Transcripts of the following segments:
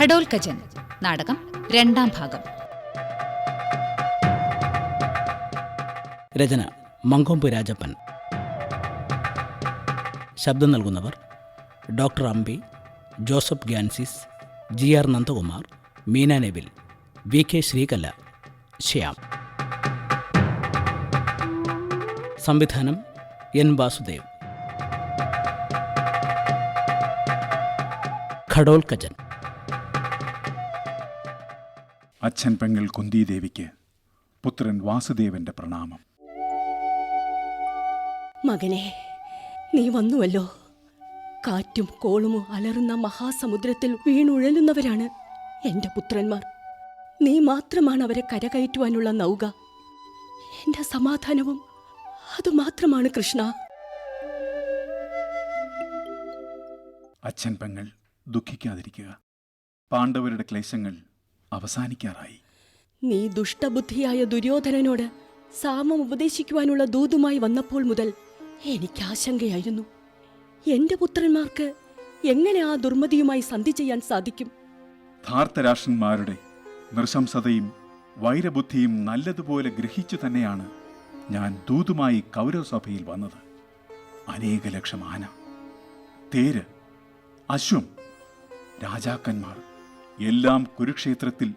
ഖഡോൽക്കജൻ നാടകം രണ്ടാം ഭാഗം. രചന മങ്കൊമ്പ് രാജപ്പൻ. ശബ്ദം നൽകുന്നവർ doctor Ambi Joseph ഗ്യാൻസിസ് G R Nandakumar Meena Neville V K Sreekala Shyam. സംവിധാനം എൻ വാസുദേവ്. ഖഡോൽക്കജൻ അച്ഛൻ പെങ്ങൾ കുന്തിദേവിക്ക് പുത്രൻ വാസുദേവന്റെ പ്രണാമം. മകനെ നീ വന്നുവല്ലോ. കാറ്റും കോളുമോ അലറുന്ന മഹാസമുദ്രത്തിൽ വീണുഴലുന്നവരാണ് എന്റെ പുത്രന്മാർ. നീ മാത്രമാണ് അവരെ കരകയറ്റുവാനുള്ള നൗക. എന്റെ സമാധാനവും അതുമാത്രമാണ് കൃഷ്ണ. അച്ഛൻ പെങ്ങൾ ദുഃഖിക്കാതിരിക്കുക. പാണ്ഡവരുടെ ക്ലേശങ്ങൾ അവസാനിക്കാറായി. നീ ദുഷ്ടബുദ്ധിയായ ദുര്യോധനനോട് സാമം ഉപദേശിക്കുവാനുള്ള ദൂതുമായി വന്നപ്പോൾ മുതൽ എനിക്ക് ആശങ്കയായിരുന്നു. എന്റെ പുത്രന്മാർക്ക് എങ്ങനെ ആ ദുർമതിയുമായി സന്ധി ചെയ്യാൻ സാധിക്കും? ധാർത്തരാഷ്ട്രന്മാരുടെ നൃശംസതയും വൈരബുദ്ധിയും നല്ലതുപോലെ ഗ്രഹിച്ചു തന്നെയാണ് ഞാൻ ദൂതുമായി കൗരവസഭയിൽ വന്നത്. അനേക ലക്ഷം ആന തേര് അശ്വം രാജാക്കന്മാർ എല്ലാം കുരുക്ഷേത്രത്തിൽ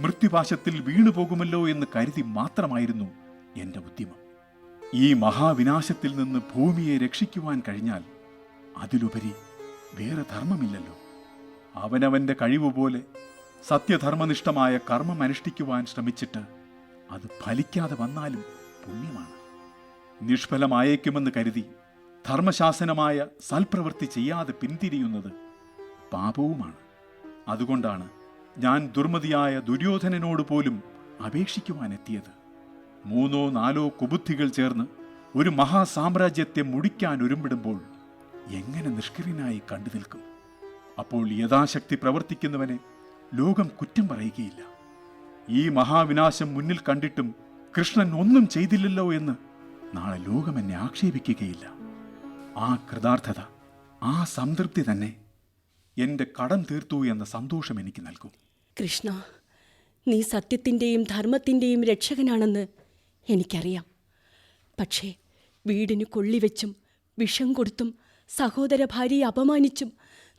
മൃത്യുപാശത്തിൽ വീണുപോകുമല്ലോ എന്ന് കരുതി മാത്രമായിരുന്നു എന്റെ ഉദ്യമം. ഈ മഹാവിനാശത്തിൽ നിന്ന് ഭൂമിയെ രക്ഷിക്കുവാൻ കഴിഞ്ഞാൽ അതിലുപരി വേറെ ധർമ്മമില്ലല്ലോ. അവനവന്റെ കഴിവുപോലെ സത്യധർമ്മനിഷ്ഠമായ കർമ്മം അനുഷ്ഠിക്കുവാൻ ശ്രമിച്ചിട്ട് അത് ഫലിക്കാതെ വന്നാലും പുണ്യമാണ്. നിഷ്ഫലമായേക്കുമെന്ന് കരുതി ധർമ്മശാസനമായ സൽപ്രവൃത്തി ചെയ്യാതെ പിന്തിരിയുന്നത് പാപവുമാണ്. അതുകൊണ്ടാണ് ഞാൻ ദുർമതിയായ ദുര്യോധനനോട് പോലും അപേക്ഷിക്കുവാനെത്തിയത്. മൂന്നോ നാലോ കുബുദ്ധികൾ ചേർന്ന് ഒരു മഹാസാമ്രാജ്യത്തെ മുടിക്കാൻ ഒരുമ്പിടുമ്പോൾ എങ്ങനെ നിഷ്ക്രിയനായി കണ്ടു നിൽക്കും? അപ്പോൾ യഥാശക്തി പ്രവർത്തിക്കുന്നവനെ ലോകം കുറ്റം പറയുകയില്ല. ഈ മഹാവിനാശം മുന്നിൽ കണ്ടിട്ടും കൃഷ്ണൻ ഒന്നും ചെയ്തില്ലല്ലോ എന്ന് നാളെ ലോകം എന്നെ ആക്ഷേപിക്കുകയില്ല. ആ കൃതാർത്ഥത ആ സംതൃപ്തി തന്നെ എന്റെ കടം തീർത്തു എന്ന സന്തോഷം എനിക്ക് നൽകും. കൃഷ്ണ നീ സത്യത്തിന്റെയും ധർമ്മത്തിന്റെയും രക്ഷകനാണെന്ന് എനിക്കറിയാം. പക്ഷേ വീടിന് കൊള്ളിവെച്ചും വിഷം കൊടുത്തും സഹോദര ഭാര്യയെ അപമാനിച്ചും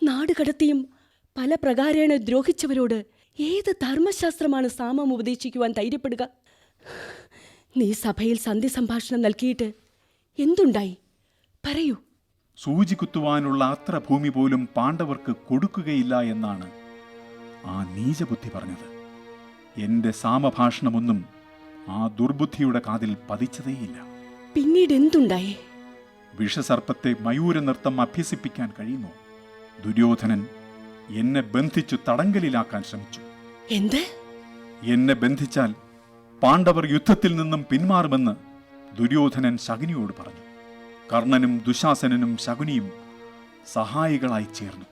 നാട് കടത്തിയും പല പ്രകാരേണ ദ്രോഹിച്ചവരോട് ഏത് ധർമ്മശാസ്ത്രമാണ് സാമം ഉപദേശിക്കുവാൻ ധൈര്യപ്പെടുക? നീ സഭയിൽ സന്ധി സംഭാഷണം നൽകിയിട്ട് എന്തുണ്ടായി? പറയൂ. സൂചി കുത്തുവാനുള്ള അത്ര ഭൂമി പോലും പാണ്ഡവർക്ക് കൊടുക്കുകയില്ല എന്നാണ് ആ നീചബുദ്ധി പറഞ്ഞത്. എന്റെ സാമഭാഷണമൊന്നും ആ ദുർബുദ്ധിയുടെ കാതിൽ പതിച്ചതേയില്ല. പിന്നീട് എന്തുണ്ടായി? വിഷസർപ്പത്തെ മയൂര നൃത്തം അഭ്യസിപ്പിക്കാൻ കഴിയുമോ? ദുര്യോധനൻ എന്നെ ബന്ധിച്ചു തടങ്കലിലാക്കാൻ ശ്രമിച്ചു. എന്ത്? എന്നെ ബന്ധിച്ചാൽ പാണ്ഡവർ യുദ്ധത്തിൽ നിന്നും പിന്മാറുമെന്ന് ദുര്യോധനൻ ശകിനിയോട് പറഞ്ഞു. കർണനും ദുശാസനനും ശകുനിയും സഹായികളായി ചേർന്നു.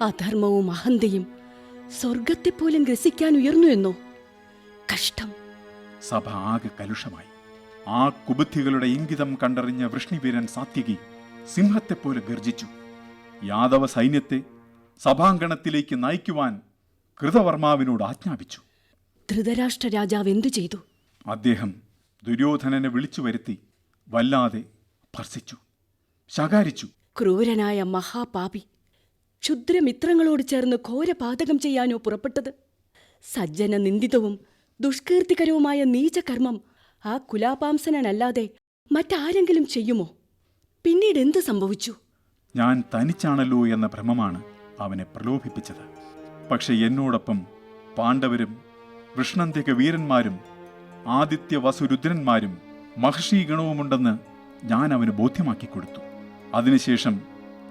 അധർമ്മവും അഹന്തയും സ്വർഗത്തെ പോലും ഗ്രസിക്കാൻ ഉയർന്നു എന്നോ? കഷ്ടം. സഭ ആകെ കലുഷമായി. ആ കുബുദ്ധികളുടെ ഇംഗിതം കണ്ടറിഞ്ഞ വൃഷ്ണിവീരൻ സാത്യകി സിംഹത്തെപ്പോലെ ഗർജിച്ചു. യാദവ സൈന്യത്തെ സഭാങ്കണത്തിലേക്ക് നയിക്കുവാൻ കൃതവർമാവിനോട് ആജ്ഞാപിച്ചു. ധൃതരാഷ്ട്ര രാജാവ് എന്തു ചെയ്തു? അദ്ദേഹം ദുര്യോധനനെ വിളിച്ചു വരുത്തി വല്ലാതെ ഭർസിച്ചു ശകാരിച്ചു. ക്രൂരനായ മഹാപാപി ക്ഷുദ്രമിത്രങ്ങളോട് ചേർന്ന് ഘോരപാതകം ചെയ്യാനോ പുറപ്പെട്ടത്? സജ്ജന നിന്ദിതവും ദുഷ്കീർത്തികരവുമായ നീചകർമ്മം ആ കുലാപാംസനല്ലാതെ മറ്റാരെങ്കിലും ചെയ്യുമോ? പിന്നീട് എന്ത് സംഭവിച്ചു? ഞാൻ തനിച്ചാണല്ലോ എന്ന ഭ്രമമാണ് അവനെ പ്രലോഭിപ്പിച്ചത്. പക്ഷെ എന്നോടൊപ്പം പാണ്ഡവരും വൃഷ്ണന്തിക വീരന്മാരും ആദിത്യ വസുരുദ്രന്മാരും മഹർഷീഗണവുമുണ്ടെന്ന് ഞാൻ അവന് ബോധ്യമാക്കി കൊടുത്തു. അതിനുശേഷം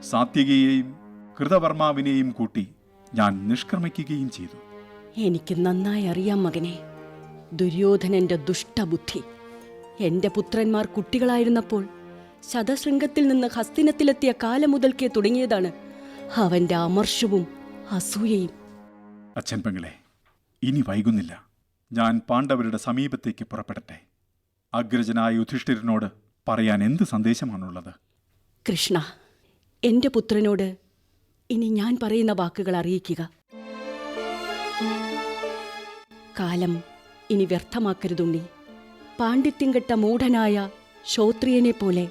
സാത്യകയെയും കൃതവർമാവിനെയും കൂട്ടി ഞാൻ നിഷ്ക്രമിക്കുകയും ചെയ്തു. എനിക്ക് നന്നായി അറിയാം മകനെ. ദുര്യോധനന്റെ ദുഷ്ടബുദ്ധി. എന്റെ പുത്രന്മാർ കുട്ടികളായിരുന്നപ്പോൾ ശതശൃംഗത്തിൽ നിന്ന് ഹസ്തിനത്തിലെത്തിയ കാലം മുതൽക്കേ തുടങ്ങിയതാണ് അവന്റെ അമർഷവും അസൂയയും. അച്ഛൻ പെങ്ങളെ ഇനി വൈകുന്നില്ല. ഞാൻ പാണ്ഡവരുടെ സമീപത്തേക്ക് പുറപ്പെടട്ടെ. അഗ്രജനായ യുധിഷ്ഠിരനോട് പറയാൻ എന്ത് സന്ദേശമാണുള്ളത്? കൃഷ്ണ എന്റെ പുത്രനോട് ഇനി ഞാൻ പറയുന്ന വാക്കുകൾ അറിയിക്കുക. കാലം ഇനി വ്യർത്ഥമാക്കരുതുണ്ണി. പാണ്ഡിത്യം കെട്ട മൂഢനായ ശ്രോത്രിയനെ പോലെ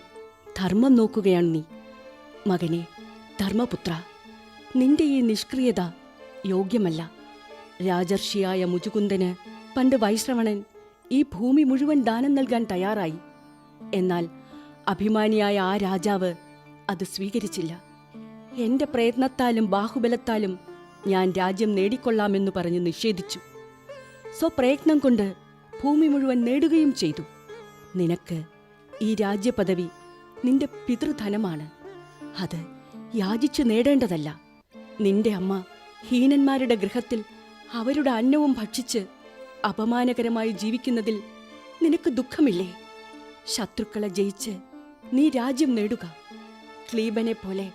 ധർമ്മം നോക്കുകയാണ് നീ. മകനെ ധർമ്മപുത്ര നിന്റെ ഈ നിഷ്ക്രിയത യോഗ്യമല്ല. രാജർഷിയായ മുജുകുന്ദന് പണ്ട് വൈശ്രവണൻ ഈ ഭൂമി മുഴുവൻ ദാനം നൽകാൻ തയ്യാറായി. എന്നാൽ അഭിമാനിയായ ആ രാജാവ് അത് സ്വീകരിച്ചില്ല. എന്റെ പ്രയത്നത്താലും ബാഹുബലത്താലും ഞാൻ രാജ്യം നേടിക്കൊള്ളാമെന്ന് പറഞ്ഞ് നിഷേധിച്ചു. സ്വപ്രയത്നം കൊണ്ട് ഭൂമി മുഴുവൻ നേടുകയും ചെയ്തു. നിനക്ക് ഈ രാജ്യപദവി നിന്റെ പിതൃധനമാണ്. അത് യാചിച്ചു നേടേണ്ടതല്ല. നിന്റെ അമ്മ ഹീനന്മാരുടെ ഗൃഹത്തിൽ അവരുടെ അന്നവും ഭക്ഷിച്ച് അപമാനകരമായി ജീവിക്കുന്നതിൽ നിനക്ക് ദുഃഖമില്ലേ? ശത്രുക്കളെ ജയിച്ച് നീ രാജ്യം നേടുക. ക്ലീബനെ പോലെ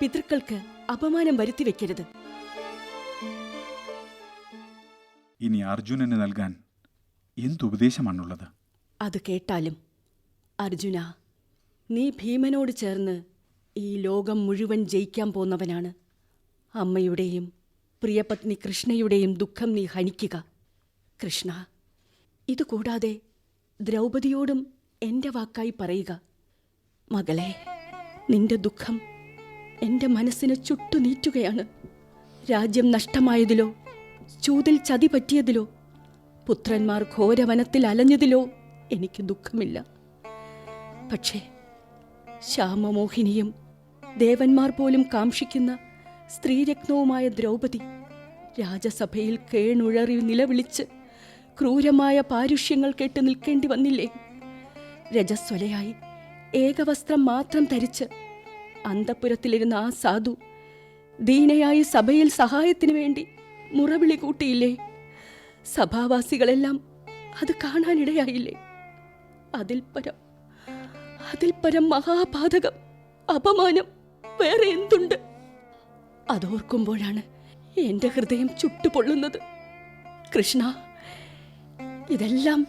പിതൃക്കൾക്ക് അപമാനം വരുത്തി വെക്കരുത്. ഇനി അർജുനന് നൽകാൻ എന്തുപദേശമാണുള്ളത് അത് കേട്ടാലും അർജുന നീ ഭീമനോട് ചേർന്ന് ഈ ലോകം മുഴുവൻ ജയിക്കാൻ പോന്നവനാണ്. അമ്മയുടെയും പ്രിയപത്നി കൃഷ്ണയുടെയും ദുഃഖം നീ ഹനിക്കുക. കൃഷ്ണ ഇതുകൂടാതെ ദ്രൗപദിയോടും എന്റെ വാക്കായി പറയുക. മകളെ നിന്റെ ദുഃഖം എന്റെ മനസ്സിനെ ചുട്ടുനീറ്റുകയാണ് രാജ്യം നഷ്ടമായതിലോ ചൂതിൽ ചതി പറ്റിയതിലോ പുത്രന്മാർ ഘോരവനത്തിൽ അലഞ്ഞതിലോ എനിക്ക് ദുഃഖമില്ല. പക്ഷേ ശ്യാമമോഹിനിയും ദേവന്മാർ പോലും കാക്ഷിക്കുന്ന സ്ത്രീരത്നവുമായ ദ്രൗപദി രാജസഭയിൽ കേണുഴറി നിലവിളിച്ച് ക്രൂരമായ പാരുഷ്യങ്ങൾ കേട്ട് നിൽക്കേണ്ടി വന്നില്ലേ? രജസ്വലയായി ഏകവസ്ത്രം മാത്രം ധരിച്ച് അന്തപുരത്തിലിരുന്ന ആ സാധു ദീനയായി സഭയിൽ സഹായത്തിനു വേണ്ടി മുറവിളി കൂട്ടിയില്ലേ? സഭാവാസികളെല്ലാം അത് കാണാനിടയായില്ലേ? അതിൽ പരം അതിൽ പരം മഹാപാതകം അപമാനം വേറെ എന്തുണ്ട്? അതോർക്കുമ്പോഴാണ് എന്റെ ഹൃദയം ചുട്ടുപൊള്ളുന്നത്. കൃഷ്ണ ഇതെല്ലാം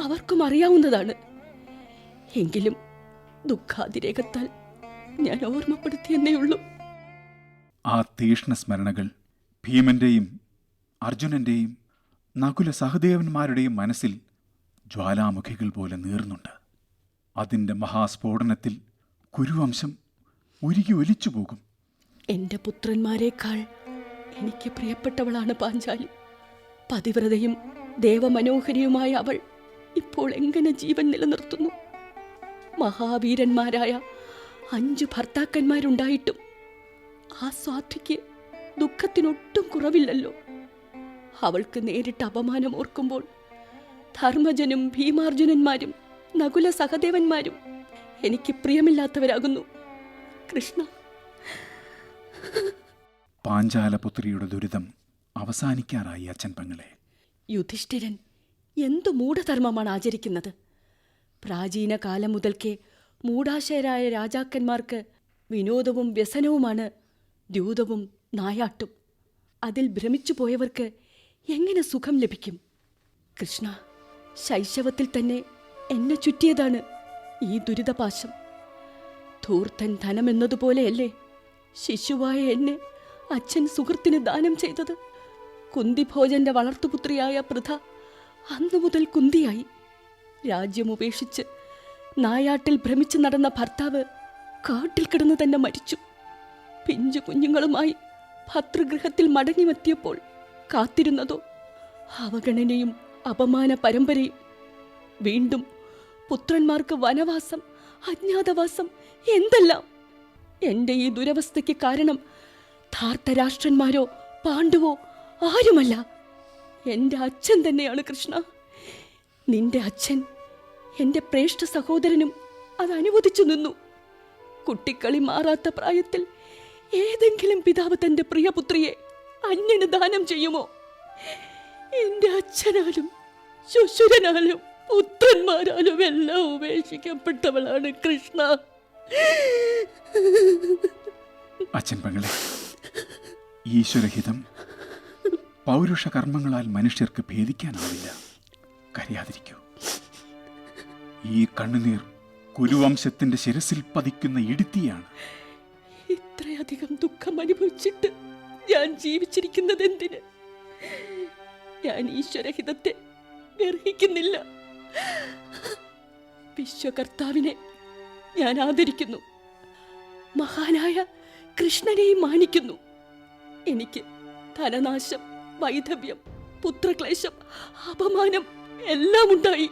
അവർക്കും അറിയാവുന്നതാണ്. എങ്കിലും ദുഃഖാതിരേകത്താൽ ഞാൻ ഓർമ്മപ്പെടുത്തിയെന്നേ ഉള്ളൂ ആ തീഷ്ണ സ്മരണകൾ ഭീമന്റെയും അർജുനന്റെയും നകുല സഹദേവന്മാരുടെയും മനസ്സിൽ ജ്വാലാമുഖികൾ പോലെ നീർന്നുണ്ട്. അതിന്റെ മഹാസ്ഫോടനത്തിൽ കുരുവംശം ഉരുകി ഒലിച്ചു പോകും. എന്റെ പുത്രന്മാരെക്കാൾ എനിക്ക് പ്രിയപ്പെട്ടവളാണ് പാഞ്ചാലി. പതിവ്രതയും ദേവമനോഹരിയുമായ അവൾ ഇപ്പോൾ എങ്ങനെ ജീവൻ നിലനിർത്തുന്നു? മഹാവീരന്മാരായ അഞ്ചു ഭർത്താക്കന്മാരുണ്ടായിട്ടും ആ സ്വാധിക്ക് ദുഃഖത്തിനൊട്ടും കുറവില്ലല്ലോ. അവൾക്ക് നേരിട്ട് അപമാനം ഓർക്കുമ്പോൾ ധർമ്മജനും ഭീമാർജുനന്മാരും നകുല സഹദേവന്മാരും എനിക്ക് പ്രിയമില്ലാത്തവരാകുന്നു. കൃഷ്ണ. പാഞ്ചാലപുത്രിയുടെ ദുരിതം അവസാനിക്കാറായി അച്ഛൻ പെങ്ങളെ. യുധിഷ്ഠിരൻ എന്തു മൂഢധർമ്മമാണ് ആചരിക്കുന്നത്? പ്രാചീന കാലം മുതൽക്കേ മൂഢാശയരായ രാജാക്കന്മാർക്ക് വിനോദവും വ്യസനവുമാണ് ദ്യൂതവും നായാട്ടും. അതിൽ ഭ്രമിച്ചു പോയവർക്ക് എങ്ങനെ സുഖം ലഭിക്കും? കൃഷ്ണ ശൈശവത്തിൽ തന്നെ എന്നെ ചുറ്റിയതാണ് ഈ ദുരിതപാശം. ധൂർത്തൻ ധനമെന്നതുപോലെയല്ലേ ശിശുവായ എന്നെ അച്ഛൻ സുഹൃത്തിന് ദാനം ചെയ്തത്? കുന്തിഭോജന്റെ വളർത്തുപുത്രിയായ പൃഥ അന്നു മുതൽ കുന്തിയായി. രാജ്യമുപേക്ഷിച്ച് നായാട്ടിൽ ഭ്രമിച്ചു നടന്ന ഭർത്താവ് കാട്ടിൽ കിടന്നു തന്നെ മരിച്ചു. പിഞ്ചു കുഞ്ഞുങ്ങളുമായി ഭർതൃഗൃഹത്തിൽ മടങ്ങിമെത്തിയപ്പോൾ കാത്തിരുന്നതോ അവഗണനയും അപമാന പരമ്പരയും. വീണ്ടും പുത്രന്മാർക്ക് വനവാസം അജ്ഞാതവാസം എന്തെല്ലാം? എന്റെ ഈ ദുരവസ്ഥയ്ക്ക് കാരണം ധാർത്തരാഷ്ട്രന്മാരോ പാണ്ഡുവോ ആരുമല്ല. എന്റെ അച്ഛൻ തന്നെയാണ് കൃഷ്ണ. നിന്റെ അച്ഛൻ എന്റെ പ്രേഷ്ഠ സഹോദരനും അത് അനുവദിച്ചു നിന്നു. കുട്ടിക്കളി മാറാത്ത പ്രായത്തിൽ ഏതെങ്കിലും പിതാവ് തന്റെ പ്രിയപുത്രിയെ അന്യന് ദാനം ചെയ്യുമോ? എന്റെ അച്ഛനാലും ശുശുരനാലും പുത്രന്മാരാലും എല്ലാം ഉപേക്ഷിക്കപ്പെട്ടവളാണ് കൃഷ്ണ. അച്ഛൻ പെങ്ങളെ ഈശ്വരഹിതം പൗരുഷ കർമ്മങ്ങളാൽ മനുഷ്യർക്ക് ഭേദിക്കാനാവില്ല. കരയാതിരിക്കൂ. ഈ കണ്ണുനീർ കുരുവംശത്തിന്റെ ശിരസിൽ പതിക്കുന്ന ഇടുത്തിയാണ്. ഇത്രയധികം ദുഃഖം അനുഭവിച്ചിട്ട് ഞാൻ ജീവിച്ചിരിക്കുന്നത് എന്തിന്? ഞാൻ ഈശ്വരഹിതത്തെ ഗർഹിക്കുന്നില്ല വിശ്വകർത്താവിനെ ഞാൻ ആദരിക്കുന്നു. മഹാനായ കൃഷ്ണനെയും മാനിക്കുന്നു. എനിക്ക് ധനനാശം വൈധവ്യം പുത്രക്ലേശം അപമാനം എല്ലാം ഉണ്ടായി.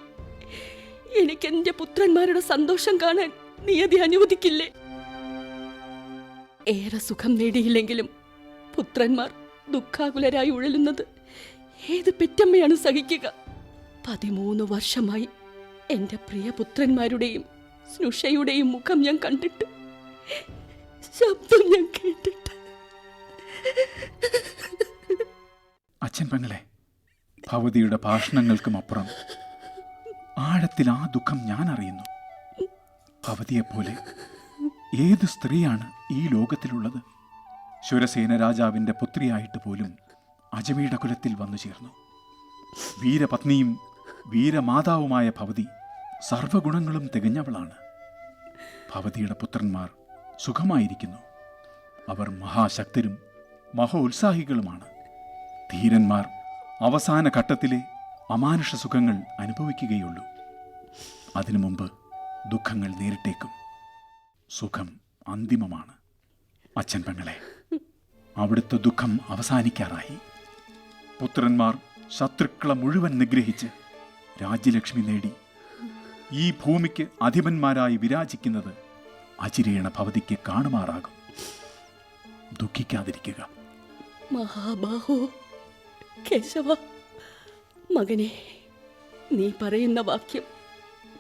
എനിക്ക് എന്റെ പുത്രന്മാരുടെ സന്തോഷം കാണാൻ നിയതി അനുവദിക്കില്ലേ? ഏറെ സുഖം നേടിയില്ലെങ്കിലും പുത്രന്മാർ ദുഃഖാകുലരായി ഉഴലുന്നത് ഏത് പെറ്റമ്മയാണ് സഹിക്കുക? പതിമൂന്ന് വർഷമായി എന്റെ പ്രിയ പുത്രന്മാരുടെയും സ്നുഷയുടെയും മുഖം ഞാൻ കണ്ടിട്ട് ശബ്ദം ഞാൻ കേട്ടിട്ട്. അച്ഛൻ പെങ്ങളെ ഭവതിയുടെ ഭാഷണങ്ങൾക്കും അപ്പുറം. ആഴത്തിൽ ആ ദുഃഖം ഞാൻ അറിയുന്നു. ഭവതിയെപ്പോലെ ഏത് സ്ത്രീയാണ് ഈ ലോകത്തിലുള്ളത്? ശുരസേന രാജാവിന്റെ പുത്രിയായിട്ട് പോലും അജമിയുടെ കുലത്തിൽ വന്നു ചേർന്നു. വീരപത്നിയും വീരമാതാവുമായ ഭവതി സർവഗുണങ്ങളും തികഞ്ഞവളാണ്. ഭവതിയുടെ പുത്രന്മാർ സുഖമായിരിക്കുന്നു. അവർ മഹാശക്തരും മഹോത്സാഹികളുമാണ്. ധീരന്മാർ അവസാന ഘട്ടത്തിലെ അമാനുഷ സുഖങ്ങൾ അനുഭവിക്കുകയുള്ളൂ. അതിനു മുമ്പ് ദുഃഖങ്ങൾ നേരിട്ടേക്കും. സുഖം അന്തിമമാണ്. അച്ഛൻ പെങ്ങളെ അവിടുത്തെ ദുഃഖം അവസാനിക്കാറായി. പുത്രന്മാർ ശത്രുക്കളെ മുഴുവൻ നിഗ്രഹിച്ച് രാജ്യലക്ഷ്മി നേടി. ഈ ഭൂമിക്ക് അധിപന്മാരായി വിരാജിക്കുന്നത് അചിരേണ ഭവതിക്ക് കാണുമാറാകും. ദുഃഖിക്കാതിരിക്കുക. മഹാബാഹോ. കേശവ മകനെ നീ പറയുന്ന വാക്യം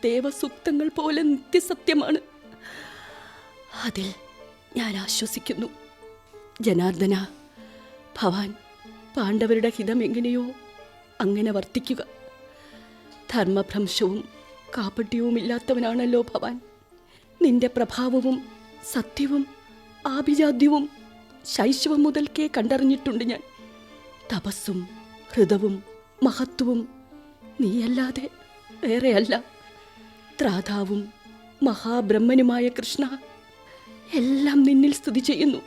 ദേവസൂക്തങ്ങൾ പോലെ നിത്യസത്യമാണ്. അതിൽ ഞാൻ ആശ്വസിക്കുന്നു. ജനാർദ്ദന ഭവാൻ പാണ്ഡവരുടെ ഹിതം എങ്ങനെയോ അങ്ങനെ വർത്തിക്കുക. ധർമ്മഭ്രംശവും കാപട്യവുമില്ലാത്തവനാണല്ലോ ഭവാൻ. നിന്റെ പ്രഭാവവും സത്യവും ആഭിജാത്യവും ശൈശവം മുതൽക്കേ കണ്ടറിഞ്ഞിട്ടുണ്ട് ഞാൻ. തപസ്സും ഹൃദവും മഹത്വവും നീയല്ലാതെ വേറെയല്ല. ത്രാതാവും മഹാബ്രഹ്മനുമായ കൃഷ്ണ എല്ലാം നിന്നിൽ സ്തുതി ചെയ്യുന്നു.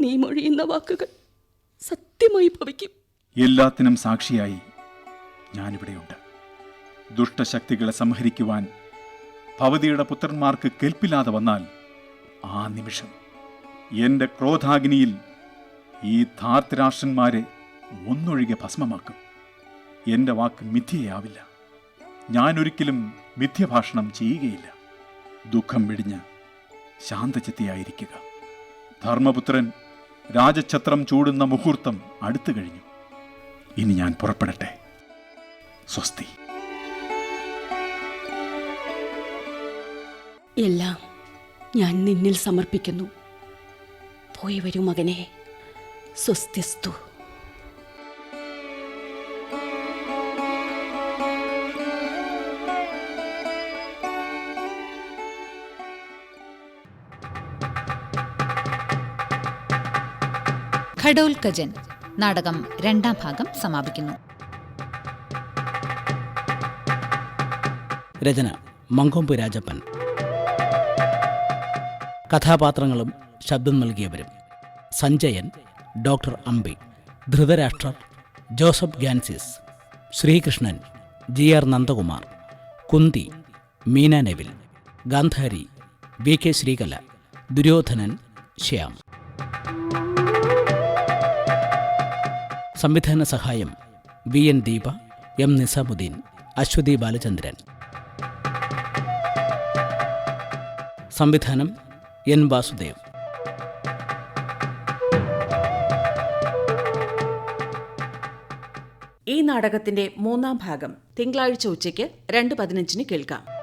നീ മൊഴിയുന്ന വാക്കുകൾ സത്യമായി ഭവിക്കും. എല്ലാത്തിനും സാക്ഷിയായി ഞാനിവിടെയുണ്ട്. ദുഷ്ടശക്തികളെ സംഹരിക്കുവാൻ ഭവതിയുടെ പുത്രന്മാർക്ക് കേൾപ്പില്ലാതെ വന്നാൽ ആ നിമിഷം എന്റെ ക്രോധാഗ്നിയിൽ ഈ ധാർത്തരാഷ്ട്രന്മാരെ ഒന്നൊഴികെ ഭസ്മമാക്കും. എന്റെ വാക്ക് മിഥ്യയാവില്ല. ഞാനൊരിക്കലും മിഥ്യഭാഷണം ചെയ്യുകയില്ല. ദുഃഖം വെടിഞ്ഞ് ശാന്തചിത്തയായിരിക്കുക. ധർമ്മപുത്രൻ രാജഛത്രം ചൂടുന്ന മുഹൂർത്തം അടുത്തു കഴിഞ്ഞു. ഇനി ഞാൻ പുറപ്പെടട്ടെ. സ്വസ്തി. എല്ലാം ഞാൻ നിന്നിൽ സമർപ്പിക്കുന്നു. പോയി വരൂ മകനെ. സ്വസ്തിസ്തു. ഘടോൽക്കജൻ നാടകം രണ്ടാം ഭാഗം സമാപിക്കുന്നു. രചന മങ്കൊമ്പ് രാജപ്പൻ. കഥാപാത്രങ്ങളും ശബ്ദം നൽകിയവരും Sanjayan doctor Ambi Dhritarashtra Joseph ഗാൻസിസ് Sreekrishnan G R Nandakumar Kunti Meena Neville Gandhari V K Sreekala Duryodhanan Shyam. സംവിധാന സഹായം V N Deepa M Nizamuddin Aswathy Balachandran. സംവിധാനം എൻ വാസുദേവ്. ഈ നാടകത്തിന്റെ മൂന്നാം ഭാഗം തിങ്കളാഴ്ച ഉച്ചയ്ക്ക് രണ്ട് പതിനഞ്ചിന് കേൾക്കാം.